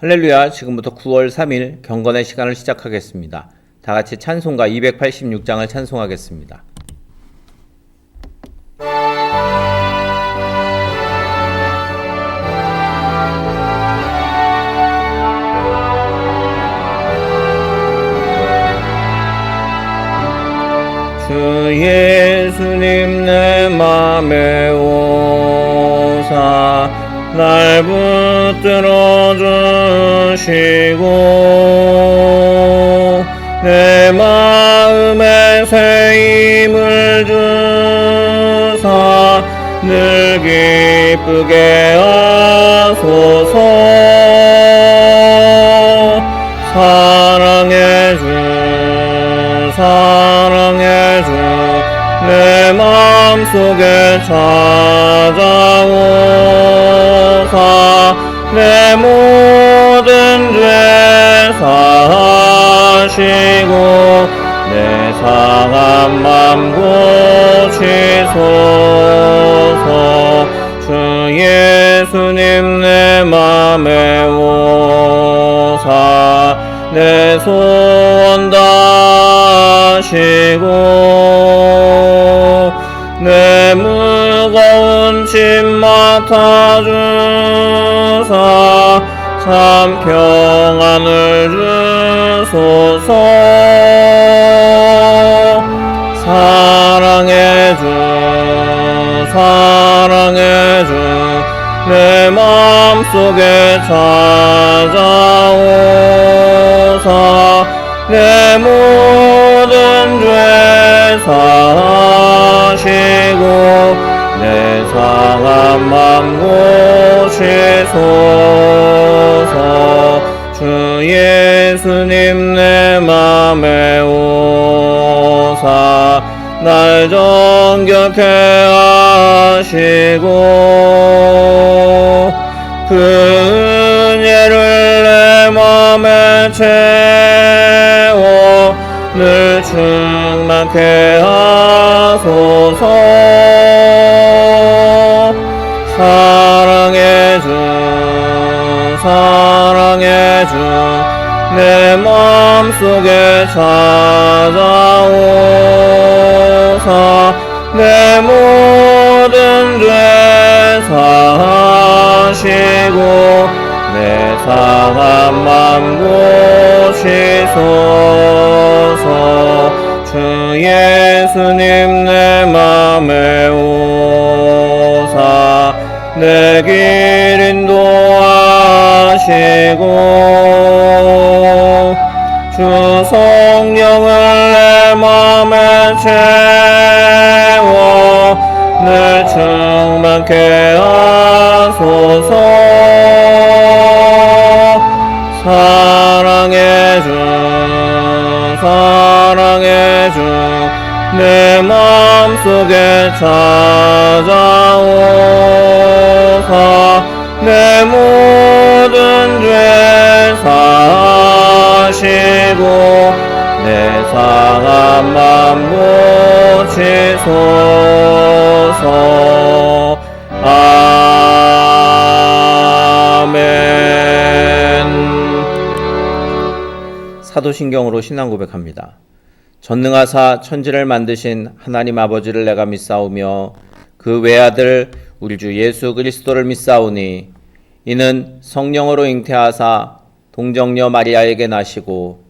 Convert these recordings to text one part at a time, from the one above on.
할렐루야, 지금부터 9월 3일 경건의 시간을 시작하겠습니다. 다 같이 찬송가 286장을 찬송하겠습니다. 주 예수님 내 맘에 오사 날 붙들어 주시고 내 마음에 새 힘을 주사 늘 기쁘게 하소서. 사랑해 주 사랑해 주내 마음속에 찾아오사 내 모든 죄 사하시고 내 상한 맘 고치소서. 주 예수님 내 맘에 오사. 내 소원 다시고 내 무거운 짐 맡아주사 참 평안을 주소서. 사랑해 주 사랑해 주내 마음속에 찾아오사. 내 모든 죄 사하시고 내 상한 맘 고치소서. 주 예수님 내 맘에 오사. 날 정결케 하시고 그 은혜를 내 맘에 채워 늘 충만케 하소서 내 마음속에 찾아오사 내 모든 죄 사하시고 내맘 고치소서. 주 예수님 내 맘에 오사 내 길 인도하시고 주 성령을 내 맘에 채워 늘 충만케 하소서. 사랑해 주 사랑해 주내 마음속에 찾아오사. 내 모든 죄 사하시고 맘 고치소서 아멘 사도신경으로 신앙 고백합니다. 전능하사 천지를 만드신 하나님 아버지를 내가 믿사오며 그 외아들 우리 주 예수 그리스도를 믿사오니 이는 성령으로 잉태하사 동정녀 마리아에게 나시고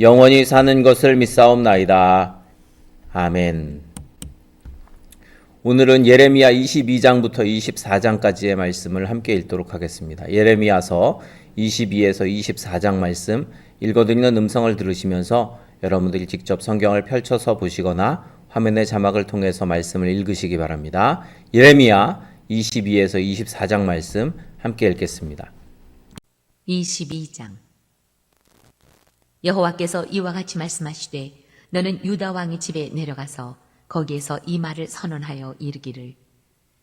영원히 사는 것을 믿사옵나이다. 아멘. 오늘은 예레미야 22장부터 24장까지의 말씀을 함께 읽도록 하겠습니다. 예레미야서 22에서 24장 말씀 읽어드리는 음성을 들으시면서 여러분들이 직접 성경을 펼쳐서 보시거나 화면의 자막을 통해서 말씀을 읽으시기 바랍니다. 예레미야 22에서 24장 말씀 함께 읽겠습니다. 22장 여호와께서 이와 같이 말씀하시되 너는 유다 왕의 집에 내려가서 거기에서 이 말을 선언하여 이르기를.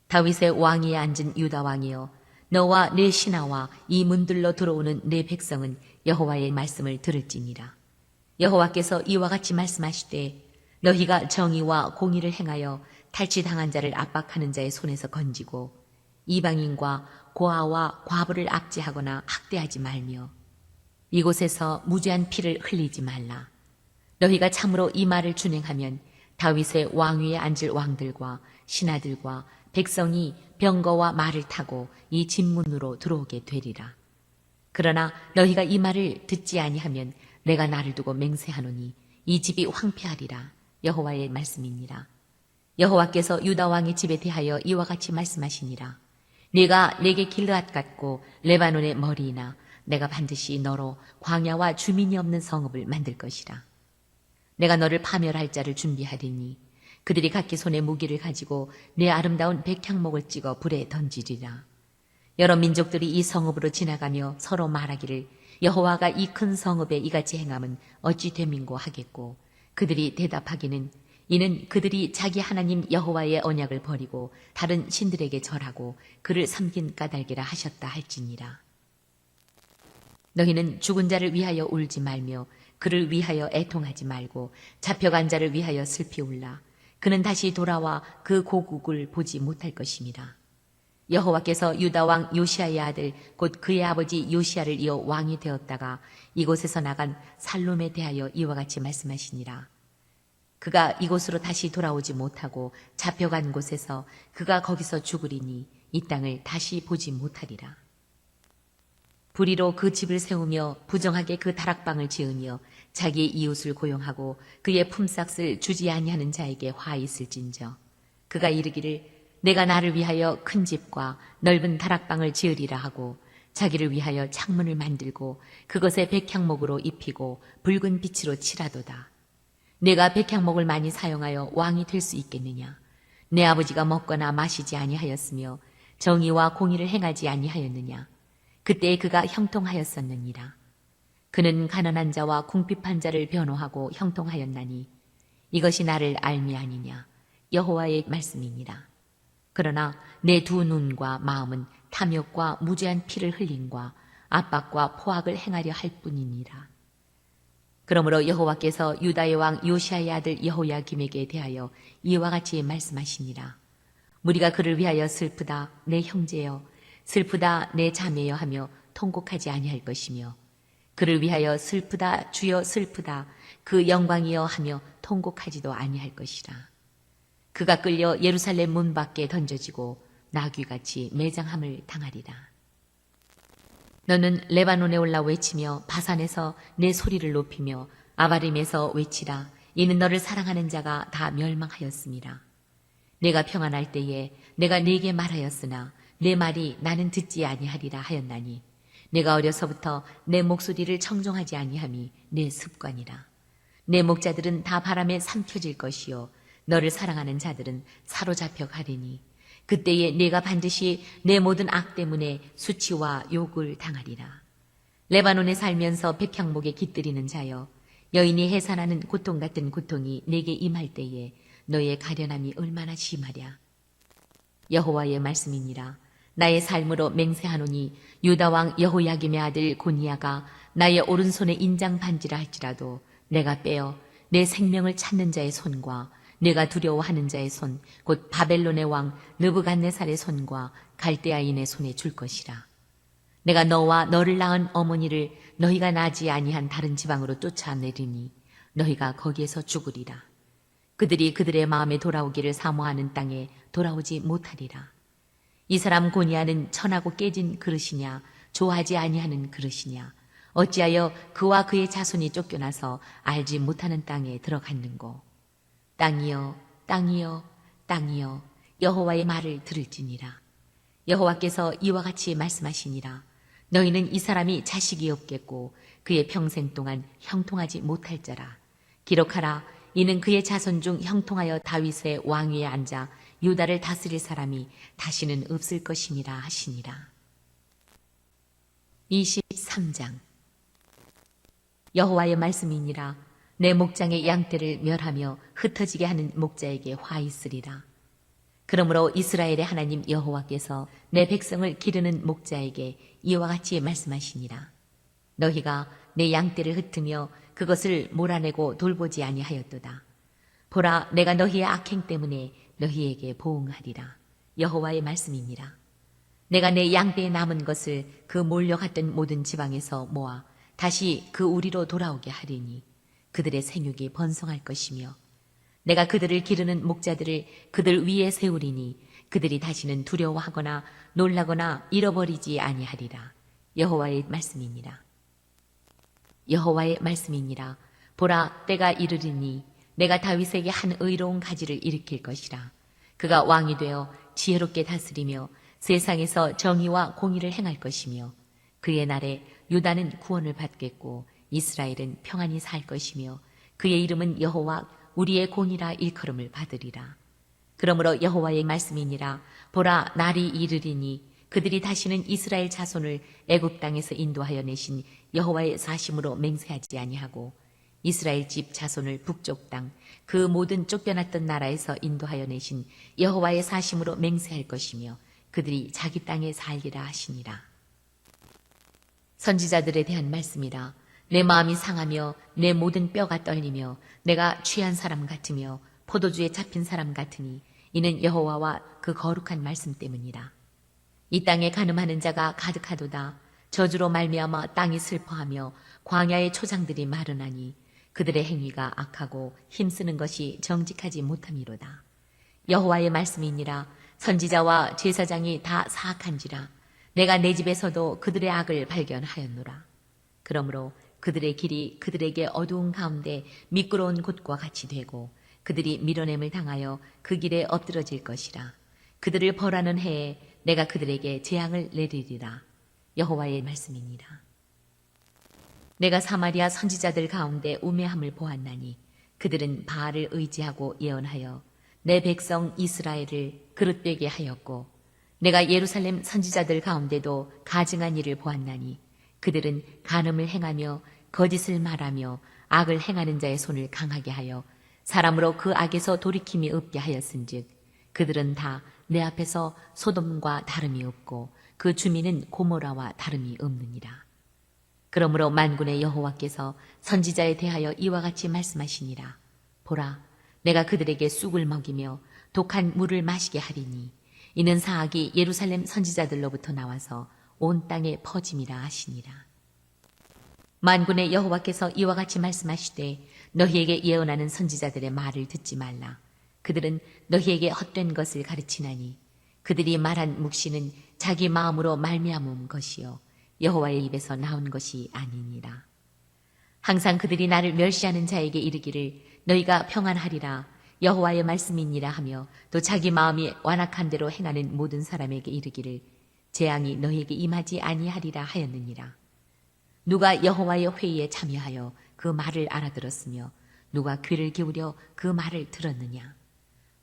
다윗의 왕위에 앉은 유다 왕이여 너와 내 신하와 이 문들로 들어오는 내 백성은 여호와의 말씀을 들을지니라. 여호와께서 이와 같이 말씀하시되 너희가 정의와 공의를 행하여 탈취당한 자를 압박하는 자의 손에서 건지고 이방인과 고아와 과부를 압제하거나 학대하지 말며 이곳에서 무죄한 피를 흘리지 말라. 너희가 참으로 이 말을 준행하면 다윗의 왕위에 앉을 왕들과 신하들과 백성이 병거와 말을 타고 이 진문으로 들어오게 되리라. 그러나 너희가 이 말을 듣지 아니하면 내가 나를 두고 맹세하노니 이 집이 황폐하리라. 여호와의 말씀이니라. 여호와께서 유다 왕의 집에 대하여 이와 같이 말씀하시니라. 네가 내게 길르앗 같고 레바논의 머리이나 내가 반드시 너로 광야와 주민이 없는 성읍을 만들 것이라. 내가 너를 파멸할 자를 준비하리니 그들이 각기 손에 무기를 가지고 내 아름다운 백향목을 찍어 불에 던지리라. 여러 민족들이 이 성읍으로 지나가며 서로 말하기를 여호와가 이 큰 성읍에 이같이 행함은 어찌 되민고 하겠고 그들이 대답하기는 이는 그들이 자기 하나님 여호와의 언약을 버리고 다른 신들에게 절하고 그를 섬긴 까닭이라 하셨다 할지니라. 너희는 죽은 자를 위하여 울지 말며 그를 위하여 애통하지 말고 잡혀간 자를 위하여 슬피 울라. 그는 다시 돌아와 그 고국을 보지 못할 것입니다. 여호와께서 유다 왕 요시아의 아들 곧 그의 아버지 요시아를 이어 왕이 되었다가 이곳에서 나간 살롬에 대하여 이와 같이 말씀하시니라. 그가 이곳으로 다시 돌아오지 못하고 잡혀간 곳에서 그가 거기서 죽으리니 이 땅을 다시 보지 못하리라. 불의로 그 집을 세우며 부정하게 그 다락방을 지으며 자기의 이웃을 고용하고 그의 품삯을 주지 아니하는 자에게 화 있을진저. 그가 이르기를 내가 나를 위하여 큰 집과 넓은 다락방을 지으리라 하고 자기를 위하여 창문을 만들고 그것에 백향목으로 입히고 붉은 빛으로 칠하도다. 내가 백향목을 많이 사용하여 왕이 될 수 있겠느냐? 내 아버지가 먹거나 마시지 아니하였으며 정의와 공의를 행하지 아니하였느냐 그때 그가 형통하였었느니라. 그는 가난한 자와 궁핍한 자를 변호하고 형통하였나니 이것이 나를 알미 아니냐 여호와의 말씀이니라. 그러나 내 두 눈과 마음은 탐욕과 무죄한 피를 흘림과 압박과 포악을 행하려 할 뿐이니라. 그러므로 여호와께서 유다의 왕 요시아의 아들 여호야김에게 대하여 이와 같이 말씀하시니라. 무리가 그를 위하여 슬프다 내 형제여 슬프다 내 자매여 하며 통곡하지 아니할 것이며 그를 위하여 슬프다 주여 슬프다 그 영광이여 하며 통곡하지도 아니할 것이라. 그가 끌려 예루살렘 문 밖에 던져지고 나귀같이 매장함을 당하리라. 너는 레바논에 올라 외치며 바산에서 내 소리를 높이며 아바림에서 외치라. 이는 너를 사랑하는 자가 다 멸망하였습니다. 내가 평안할 때에 내가 네게 말하였으나 내 말이 나는 듣지 아니하리라 하였나니 내가 어려서부터 내 목소리를 청종하지 아니함이 내 습관이라. 내 목자들은 다 바람에 삼켜질 것이요 너를 사랑하는 자들은 사로잡혀 가리니 그때에 내가 반드시 내 모든 악 때문에 수치와 욕을 당하리라. 레바논에 살면서 백향목에 깃들이는 자여 여인이 해산하는 고통 같은 고통이 내게 임할 때에 너의 가련함이 얼마나 심하랴. 여호와의 말씀이니라 나의 삶으로 맹세하노니 유다 왕 여호야김의 아들 고니야가 나의 오른손에 인장 반지라 할지라도 내가 빼어 내 생명을 찾는 자의 손과 내가 두려워하는 자의 손 곧 바벨론의 왕 느부갓네살의 손과 갈대아인의 손에 줄 것이라. 내가 너와 너를 낳은 어머니를 너희가 나지 아니한 다른 지방으로 쫓아내리니 너희가 거기에서 죽으리라. 그들이 그들의 마음에 돌아오기를 사모하는 땅에 돌아오지 못하리라 이 사람 고니아는 천하고 깨진 그릇이냐 좋아하지 아니하는 그릇이냐. 어찌하여 그와 그의 자손이 쫓겨나서 알지 못하는 땅에 들어갔는고? 땅이여 땅이여 땅이여 여호와의 말을 들을지니라. 여호와께서 이와 같이 말씀하시니라. 너희는 이 사람이 자식이 없겠고 그의 평생 동안 형통하지 못할 자라. 기록하라. 이는 그의 자손 중 형통하여 다윗의 왕위에 앉아 유다를 다스릴 사람이 다시는 없을 것이니라 하시니라. 23장 여호와의 말씀이니라 내 목장의 양떼를 멸하며 흩어지게 하는 목자에게 화 있으리라. 그러므로 이스라엘의 하나님 여호와께서 내 백성을 기르는 목자에게 이와 같이 말씀하시니라. 너희가 내 양떼를 흩으며 그것을 몰아내고 돌보지 아니하였도다. 보라 내가 너희의 악행 때문에 너희에게 보응하리라. 여호와의 말씀이니라. 내가 내 양떼에 남은 것을 그 몰려갔던 모든 지방에서 모아 다시 그 우리로 돌아오게 하리니 그들의 생육이 번성할 것이며 내가 그들을 기르는 목자들을 그들 위에 세우리니 그들이 다시는 두려워하거나 놀라거나 잃어버리지 아니하리라. 여호와의 말씀이니라. 여호와의 말씀이니라. 보라 때가 이르리니 내가 다윗에게 한 의로운 가지를 일으킬 것이라. 그가 왕이 되어 지혜롭게 다스리며 세상에서 정의와 공의를 행할 것이며 그의 날에 유다는 구원을 받겠고 이스라엘은 평안히 살 것이며 그의 이름은 여호와 우리의 공이라 일컬음을 받으리라. 그러므로 여호와의 말씀이니라 보라 날이 이르리니 그들이 다시는 이스라엘 자손을 애굽 땅에서 인도하여 내신 여호와의 사심으로 맹세하지 아니하고 이스라엘 집 자손을 북쪽 땅 그 모든 쫓겨났던 나라에서 인도하여 내신 여호와의 사심으로 맹세할 것이며 그들이 자기 땅에 살리라 하시니라. 선지자들에 대한 말씀이라 내 마음이 상하며 내 모든 뼈가 떨리며 내가 취한 사람 같으며 포도주에 잡힌 사람 같으니 이는 여호와와 그 거룩한 말씀 때문이라. 이 땅에 가늠하는 자가 가득하도다. 저주로 말미암아 땅이 슬퍼하며 광야의 초장들이 마르나니 그들의 행위가 악하고 힘쓰는 것이 정직하지 못함이로다. 여호와의 말씀이니라 선지자와 제사장이 다 사악한지라 내가 내 집에서도 그들의 악을 발견하였노라. 그러므로 그들의 길이 그들에게 어두운 가운데 미끄러운 곳과 같이 되고 그들이 밀어냄을 당하여 그 길에 엎드러질 것이라. 그들을 벌하는 해에 내가 그들에게 재앙을 내리리라. 여호와의 말씀이니라. 내가 사마리아 선지자들 가운데 우매함을 보았나니 그들은 바알을 의지하고 예언하여 내 백성 이스라엘을 그릇되게 하였고 내가 예루살렘 선지자들 가운데도 가증한 일을 보았나니 그들은 간음을 행하며 거짓을 말하며 악을 행하는 자의 손을 강하게 하여 사람으로 그 악에서 돌이킴이 없게 하였은즉 그들은 다 내 앞에서 소돔과 다름이 없고 그 주민은 고모라와 다름이 없느니라. 그러므로 만군의 여호와께서 선지자에 대하여 이와 같이 말씀하시니라. 보라, 내가 그들에게 쑥을 먹이며 독한 물을 마시게 하리니 이는 사악이 예루살렘 선지자들로부터 나와서 온 땅에 퍼짐이라 하시니라. 만군의 여호와께서 이와 같이 말씀하시되 너희에게 예언하는 선지자들의 말을 듣지 말라. 그들은 너희에게 헛된 것을 가르치나니 그들이 말한 묵시는 자기 마음으로 말미암은 것이요 여호와의 입에서 나온 것이 아니니라. 항상 그들이 나를 멸시하는 자에게 이르기를 너희가 평안하리라 여호와의 말씀이니라 하며 또 자기 마음이 완악한 대로 행하는 모든 사람에게 이르기를 재앙이 너희에게 임하지 아니하리라 하였느니라. 누가 여호와의 회의에 참여하여 그 말을 알아들었으며 누가 귀를 기울여 그 말을 들었느냐.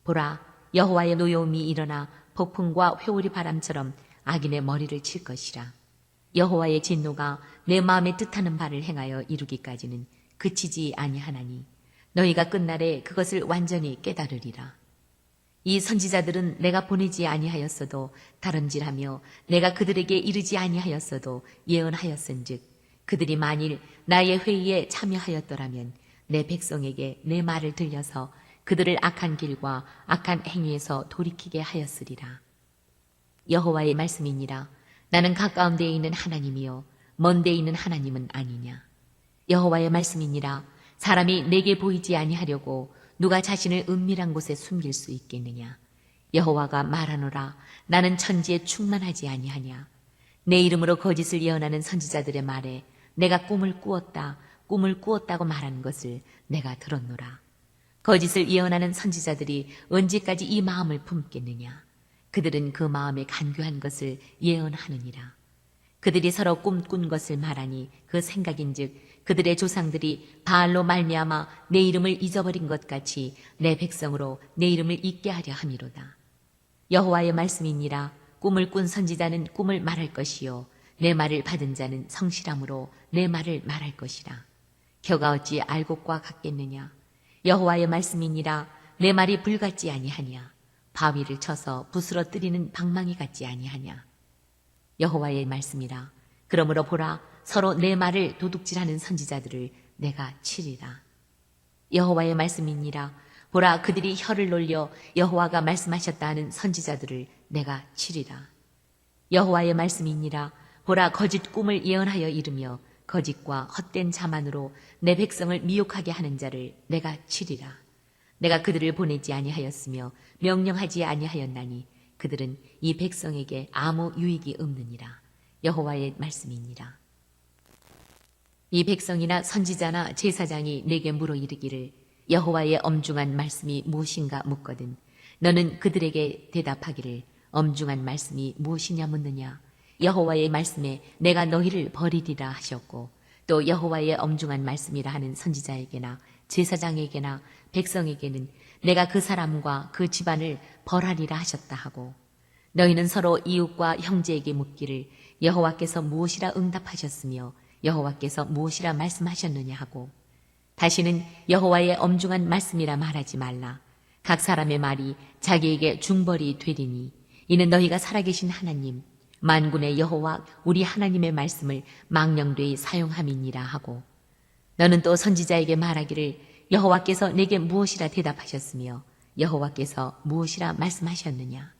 보라 여호와의 노여움이 일어나 폭풍과 회오리 바람처럼 악인의 머리를 칠 것이라. 여호와의 진노가 내 마음에 뜻하는 바를 행하여 이루기까지는 그치지 아니하나니 너희가 끝날에 그것을 완전히 깨달으리라. 이 선지자들은 내가 보내지 아니하였어도 다름질하며 내가 그들에게 이르지 아니하였어도 예언하였은즉 그들이 만일 나의 회의에 참여하였더라면 내 백성에게 내 말을 들려서 그들을 악한 길과 악한 행위에서 돌이키게 하였으리라. 여호와의 말씀이니라. 나는 가까운 데에 있는 하나님이요 먼 데에 있는 하나님은 아니냐. 여호와의 말씀이니라. 사람이 내게 보이지 아니하려고 누가 자신을 은밀한 곳에 숨길 수 있겠느냐. 여호와가 말하노라. 나는 천지에 충만하지 아니하냐. 내 이름으로 거짓을 예언하는 선지자들의 말에 내가 꿈을 꾸었다, 꿈을 꾸었다고 말하는 것을 내가 들었노라. 거짓을 예언하는 선지자들이 언제까지 이 마음을 품겠느냐? 그들은 그 마음에 간교한 것을 예언하느니라. 그들이 서로 꿈꾼 것을 말하니 그 생각인즉 그들의 조상들이 바알로 말미암아 내 이름을 잊어버린 것 같이 내 백성으로 내 이름을 잊게 하려 함이로다. 여호와의 말씀이니라 꿈을 꾼 선지자는 꿈을 말할 것이요 내 말을 받은 자는 성실함으로 내 말을 말할 것이라. 겨가 어찌 알곡과 같겠느냐 여호와의 말씀이니라 내 말이 불같지 아니하냐 바위를 쳐서 부스러뜨리는 방망이 같지 아니하냐? 여호와의 말씀이라. 그러므로 보라 서로 내 말을 도둑질하는 선지자들을 내가 치리라. 여호와의 말씀이니라. 보라 그들이 혀를 놀려 여호와가 말씀하셨다 하는 선지자들을 내가 치리라. 여호와의 말씀이니라. 보라 거짓 꿈을 예언하여 이르며 거짓과 헛된 자만으로 내 백성을 미혹하게 하는 자를 내가 치리라 내가 그들을 보내지 아니하였으며 명령하지 아니하였나니 그들은 이 백성에게 아무 유익이 없느니라. 여호와의 말씀이니라. 이 백성이나 선지자나 제사장이 내게 물어 이르기를 여호와의 엄중한 말씀이 무엇인가 묻거든 너는 그들에게 대답하기를 엄중한 말씀이 무엇이냐 묻느냐? 여호와의 말씀에 내가 너희를 버리리라 하셨고 또 여호와의 엄중한 말씀이라 하는 선지자에게나 제사장에게나 백성에게는 내가 그 사람과 그 집안을 벌하리라 하셨다 하고 너희는 서로 이웃과 형제에게 묻기를 여호와께서 무엇이라 응답하셨으며 여호와께서 무엇이라 말씀하셨느냐 하고 다시는 여호와의 엄중한 말씀이라 말하지 말라. 각 사람의 말이 자기에게 중벌이 되리니 이는 너희가 살아계신 하나님 만군의 여호와 우리 하나님의 말씀을 망령되이 사용함이니라 하고 너는 또 선지자에게 말하기를 여호와께서 내게 무엇이라 대답하셨으며 여호와께서 무엇이라 말씀하셨느냐?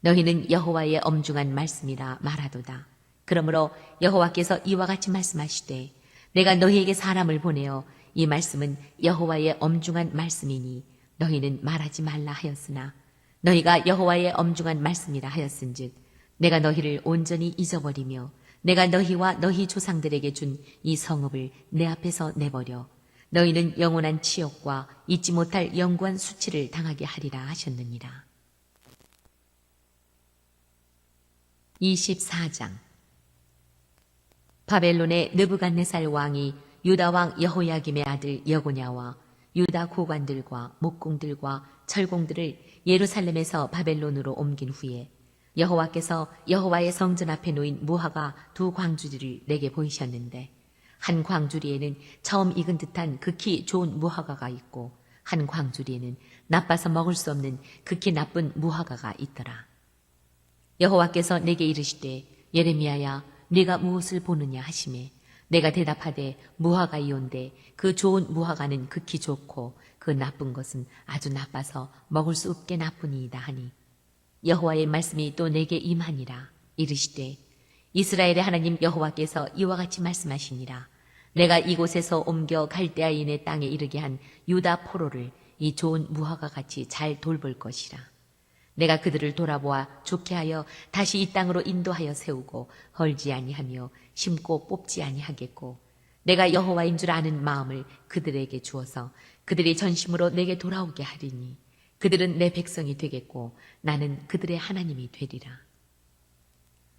너희는 여호와의 엄중한 말씀이라 말하도다. 그러므로 여호와께서 이와 같이 말씀하시되 내가 너희에게 사람을 보내어 이 말씀은 여호와의 엄중한 말씀이니 너희는 말하지 말라 하였으나 너희가 여호와의 엄중한 말씀이라 하였은즉 내가 너희를 온전히 잊어버리며 내가 너희와 너희 조상들에게 준 이 성읍을 내 앞에서 내버려 너희는 영원한 치욕과 잊지 못할 영구한 수치를 당하게 하리라 하셨느니라. 24장 바벨론의 느부갓네살 왕이 유다 왕 여호야김의 아들 여고냐와 유다 고관들과 목공들과 철공들을 예루살렘에서 바벨론으로 옮긴 후에 여호와께서 여호와의 성전 앞에 놓인 무화과 두 광주리를 내게 보이셨는데 한 광주리에는 처음 익은 듯한 극히 좋은 무화과가 있고 한 광주리에는 나빠서 먹을 수 없는 극히 나쁜 무화과가 있더라. 여호와께서 내게 이르시되 예레미야야 네가 무엇을 보느냐 하시매 내가 대답하되 무화과이온데 그 좋은 무화과는 극히 좋고 그 나쁜 것은 아주 나빠서 먹을 수 없게 나쁘니이다 하니 여호와의 말씀이 또 내게 임하니라 이르시되 이스라엘의 하나님 여호와께서 이와 같이 말씀하시니라 내가 이곳에서 옮겨 갈대아인의 땅에 이르게 한 유다 포로를 이 좋은 무화과 같이 잘 돌볼 것이라 내가 그들을 돌아보아 좋게 하여 다시 이 땅으로 인도하여 세우고 헐지 아니하며 심고 뽑지 아니하겠고 내가 여호와인 줄 아는 마음을 그들에게 주어서 그들이 전심으로 내게 돌아오게 하리니 그들은 내 백성이 되겠고 나는 그들의 하나님이 되리라.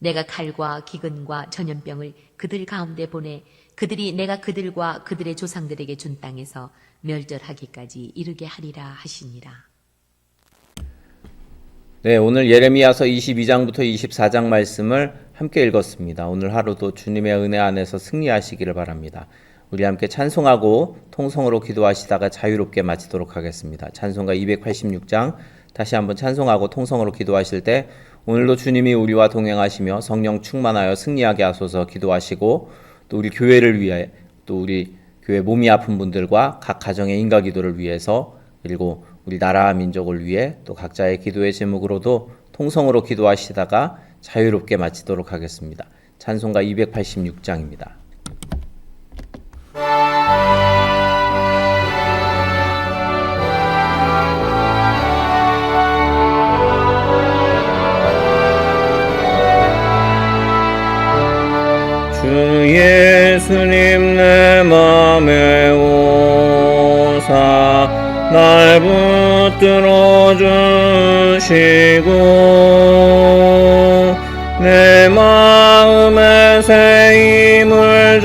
내가 칼과 기근과 전염병을 그들 가운데 보내 그들이 내가 그들과 그들의 조상들에게 준 땅에서 멸절하기까지 이르게 하리라 하시니라. 네, 오늘 예레미야서 22장부터 24장 말씀을 함께 읽었습니다. 오늘 하루도 주님의 은혜 안에서 승리하시기를 바랍니다. 우리 함께 찬송하고 통성으로 기도하시다가 자유롭게 마치도록 하겠습니다. 찬송가 286장 다시 한번 찬송하고 통성으로 기도하실 때 오늘도 주님이 우리와 동행하시며 성령 충만하여 승리하게 하소서 기도하시고 또 우리 교회를 위해 또 우리 교회 몸이 아픈 분들과 각 가정의 인가 기도를 위해서 그리고 우리 나라와 민족을 위해 또 각자의 기도의 제목으로도 통성으로 기도하시다가 자유롭게 마치도록 하겠습니다. 찬송가 286장입니다. 예수님 내 맘에 오사 날 붙들어 주시고 내 마음에 새 힘을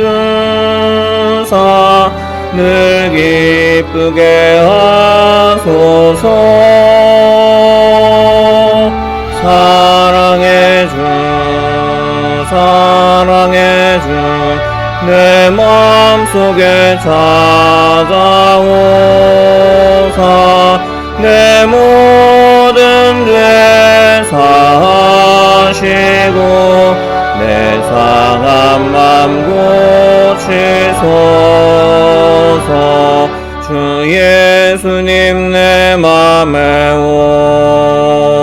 주사 늘 기쁘게 하소서. 사랑해 주 사랑해 주내 마음속에 찾아오사 내 모든 죄 사하시고 내 상한 맘 고치소서. 주 예수님 내 맘에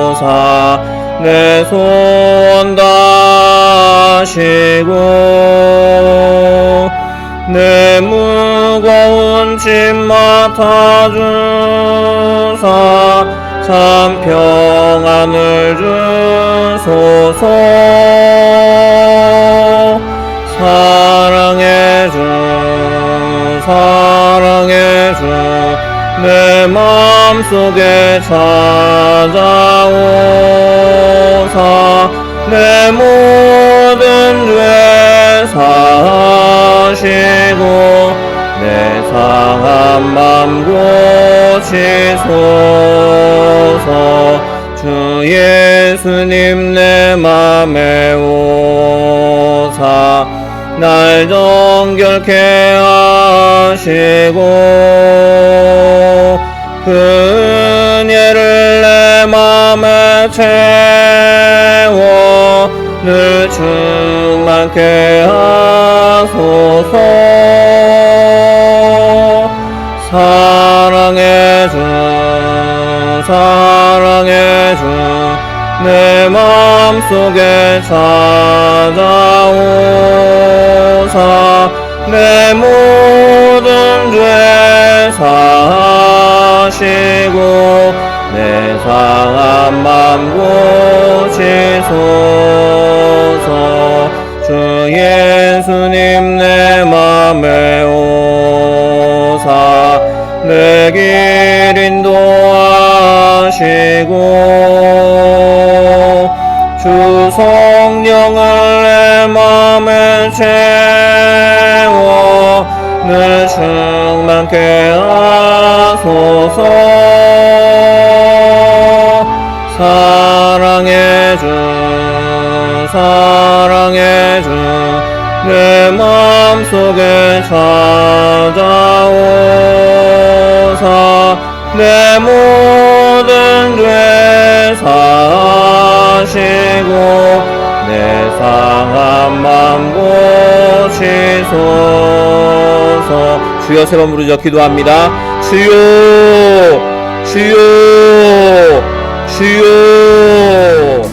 오사 내 소원 다시고 내 무거운 짐 맡아주사 참 평안을 주소서. 사랑해 주 사랑해 주 내 마음속에 찾아오사 내 모든 죄 사하시고 내 상한 맘 고치소서. 주 예수님 내 맘에 오사 날 정결케 하시고 그 은혜를 내 맘에 채워 늘 충만케 하소서. 사랑해 주 사랑해 주내 마음속에 찾아오사 내 모든 죄 사하시고 내 상한 맘 고치소서. 주 예수님 내 맘에 오사. 내 길 인도하시고 주 성령을 내 맘에 채워 늘 충만케 하소서 사랑해 주 사랑해 주내 마음속에 찾아오사 내 모든 죄 사하시고 내 상한 맘고 치소서. 주여 세번 부르짖어 기도합니다. 주여 주여 주여